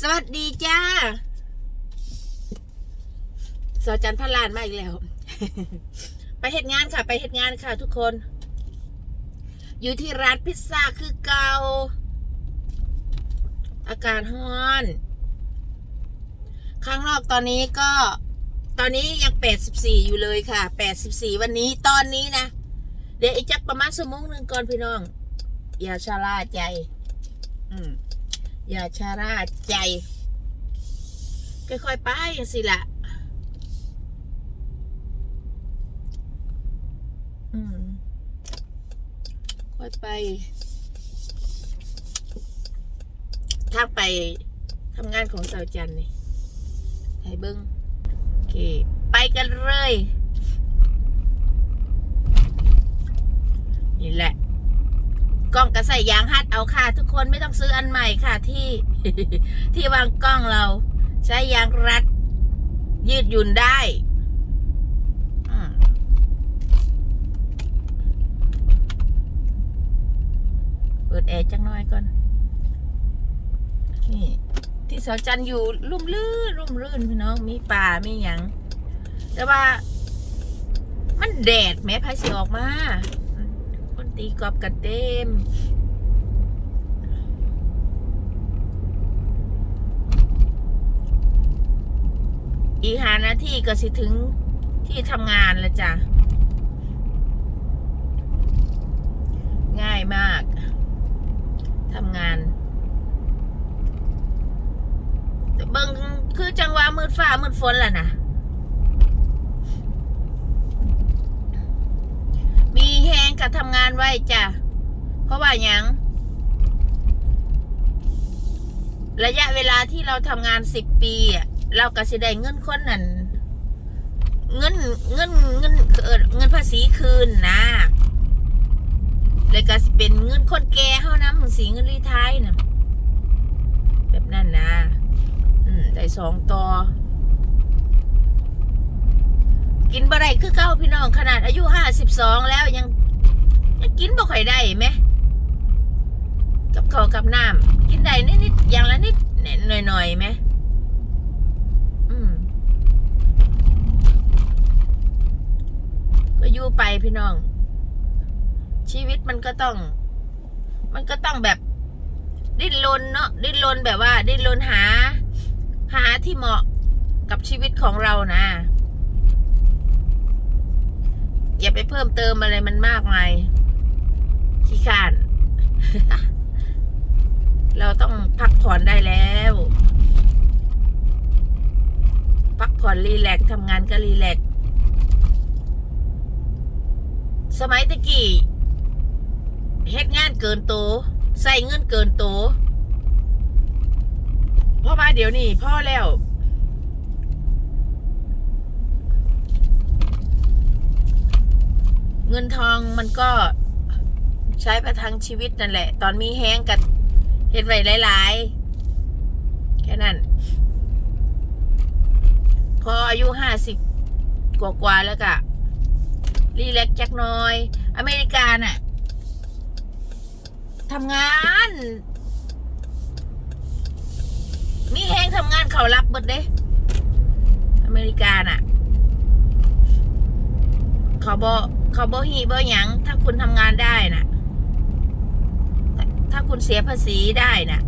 สวัสดีจ้าสอจันทร์พระลานมาอีกแล้ว ไปเหตุงานค่ะ ไปเหตุงานค่ะ ทุกคน อยู่ที่ร้านพิซซ่าคือเกาอากาศร้อนข้างนอกตอนนี้ก็ ตอนนี้ยังแปดสิบสี่อยู่เลยค่ะแปดสิบสี่วันนี้ตอนนี้นะ เดี๋ยวอีกจักประมาณชั่วโมงหนึ่งก่อนพี่น้อง อย่าชะล่าใจ อืม อย่าชะล่าใจ ค่อยๆไปอย่างสิละอืม ค่อยไปถ้าไปทำงานของสาวจันนี่ให้เบิ้งโอเค ไปกันเลย นี่แหละ กล้องก็ใส่ยางฮัดเอาค่ะ ทุกคนไม่ต้องซื้ออันใหม่ค่ะที่ที่วางกล้องเรา ใช้ยางรัด ยืดหยุ่นได้เปิดแอร์จังน้อยก่อน นี่ ที่เสาจันอยู่ลุ่มลื่นลุ่มลื่นพี่น้องมีป่ามีหยังแต่ว่า มันแดดแม้พายสิออกมา ตีกรอบกันเต็มอีกหานาทีก็สิถึงที่ทำงานแล้วจ้ะ ง่ายมากทำงานเบิงคือจังหวะมืดฟ้ามืดฝนแหละนะ มีแหง กับทำงานไว้จ้ะ เพราะว่าหยังระยะเวลาที่เราทำงานสิบปีอะเราก็สิได้เงินคนนั้นเงินเงินเงินเงินภาษีคืนนะเลยก็เป็นเงินคนแก่เฮานะมึงสีเงินรีไทายนะแบบนั้นนะ อืมได้สองต่อ กินบ่ได้คือเก้าพี่น้องขนาดอายุห้าสิบสองแล้วยังกินบ่ค่อยได้ไหม กับน้ำกินได้นิดๆอย่างละนิดหน่อยๆไหมก็อยู่ไปพี่น้อง ชีวิตมันก็ต้อง มันก็ต้องแบบ ดิ้นรนเนาะดิ้นรนแบบว่า ดิ้นรนหา หาที่เหมาะกับชีวิตของเรานะ อย่าไปเพิ่มเติมอะไรมันมากมายขี้ขาน เราต้องพักผ่อนได้แล้ว พักผ่อนรีแลกซ์ทำงานก็รีแลกซ์สมัยตะกี้เฮ็ดงานเกินโตใส่เงินเกินโตเพราะว่าเดี๋ยวนี้พ่อแล้วเงินทองมันก็ใช้ประทังชีวิตนั่นแหละ ตอนมีแห้งกับ เห็ดไว้หลายๆ แค่นั้น พออายุห้าสิบกว่าๆแล้วก็รีแลกจักน้อย อเมริกาน่ะทำงาน มีแห้งทำงานเขารับเบิดเด้ อเมริกาน่ะ เขาบอเขาบอฮีบอหยัง ถ้าคุณทำงานได้น่ะ ถ้าคุณเสียภาษีได้น่ะ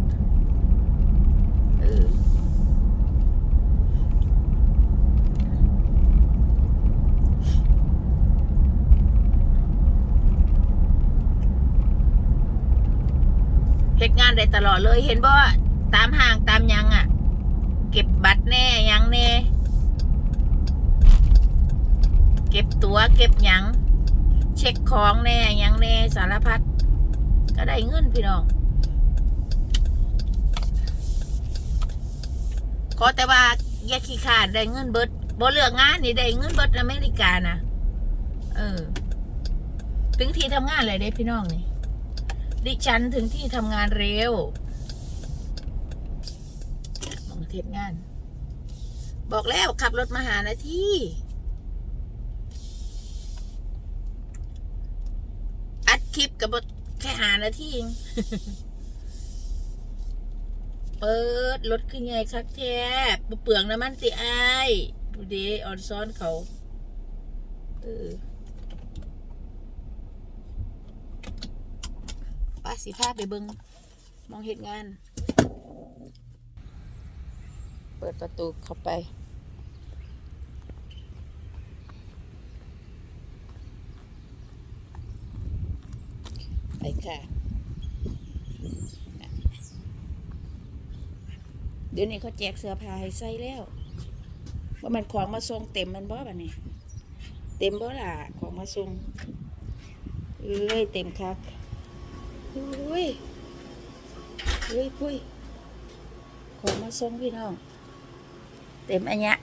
เหตุงานได้ตลอดเลยเห็นบ่ว่าตามห้างตามยังอะ เก็บบัตรแน่ยังแน่ เก็บตัวเก็บยัง เช็คของแน่ยังแน่สารพัด ก็ได้เงินพี่น้อง ขอแต่ว่าอย่าขี้ขาดได้เงินเบิดบ่เลือกงานนี่ได้เงินเบิดอเมริกานะเออ ถึงที่ทำงานเลยได้พี่น้องนี่ดิฉันถึงที่ทำงานเร็วมองเทศงาน บอกแล้วขับรถมาหานาที่ อัดคลิปกับบ ค่หานาทีเองเปิดรถขึ้นไงคักแท้บ่เปลืองน้ำมันติอายดูดิออนซ้อนเขาเออป้าสิพาไปเบิงมองเหตุงาน เปิดประตูเข้าไป ค่ะ เดี๋ยวนี้เขาแจกเสื้อผ้าให้ใส่แล้ว ว่ามันของมาส่งเต็มมันบ่บัดนี้เต็มบ่ล่ะของมาส่งเอ้ยเต็มคักอุ้ยอุ้ยปุ้ยของมาส่งพี่น้อง เต็มอันเนี้ย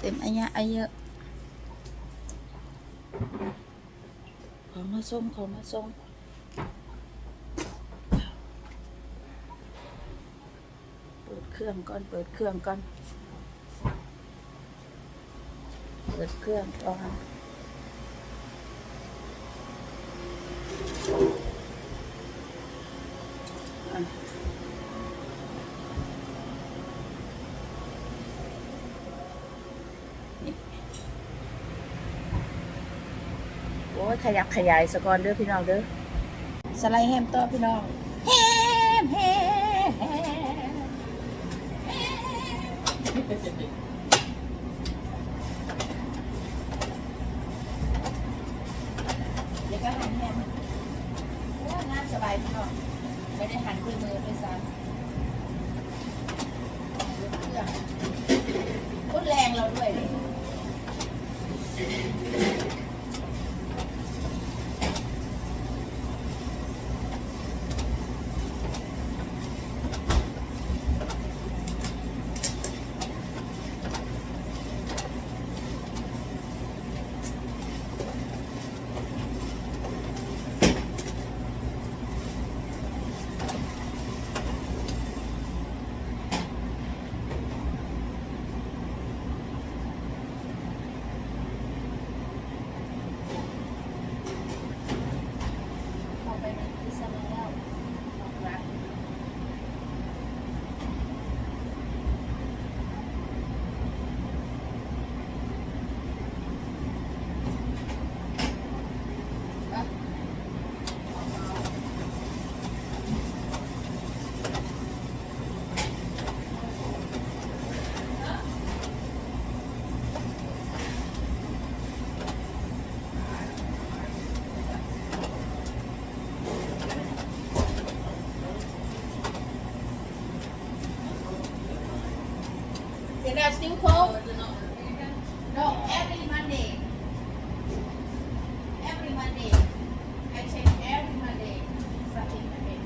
เต็มอันเนี้ยอันเยอะ ของมาส่งของมาส่งเปิดเครื่องก่อน เปิดเครื่องก่อน เปิดเครื่องก่อน อยขยับขยายสกอนเด้อพี่น้องเด้อสไลด์แฮมต่อพี่น้องแฮมแฮมแฮมเดี๋ยวก็หันแฮมโอ้งานสบายพี่น้องไม่ได้หันด้วยมือด้วยซ้ำยกเครื่องพุดแรงเราด้วยเลย Is that still cold? No, every Monday. Every Monday. I check every Monday. Something Monday.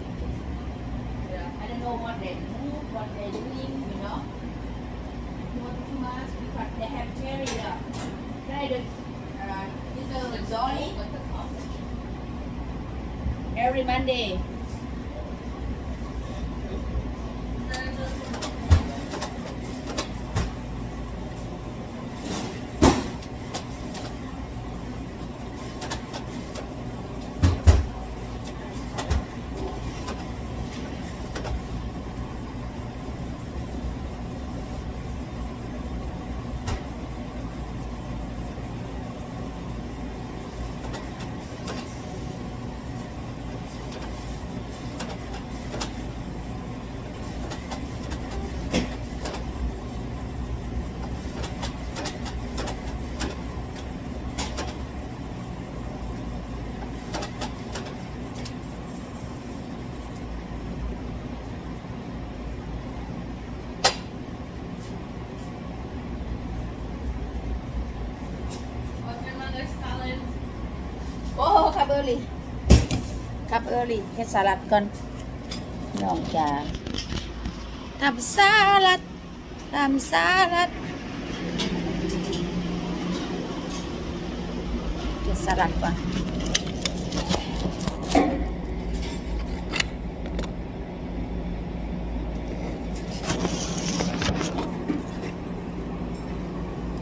I don't know what they do, what they doing, you know. Not too much because they have cherry there. Try the uh, little Dolly. Every Monday. อ้ครับเออรี่กับเออรี่เฮ็ดสลัดก่อนน้องจ๋าทำสลัดทำสลัดเฮ็ดสลัดก่อน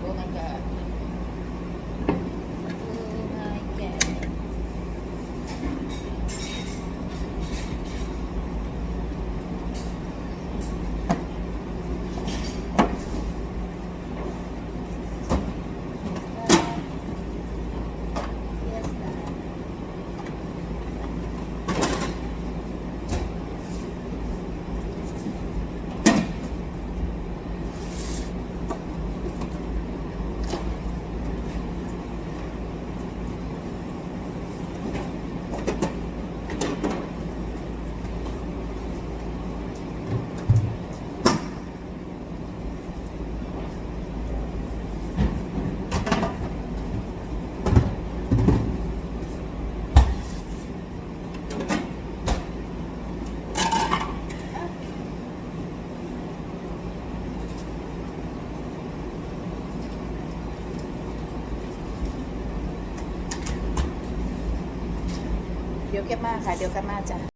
โอ้ my god โอ้ my god เดี๋ยวเก็บมาค่ะ เดี๋ยวกลับมาจ้ะ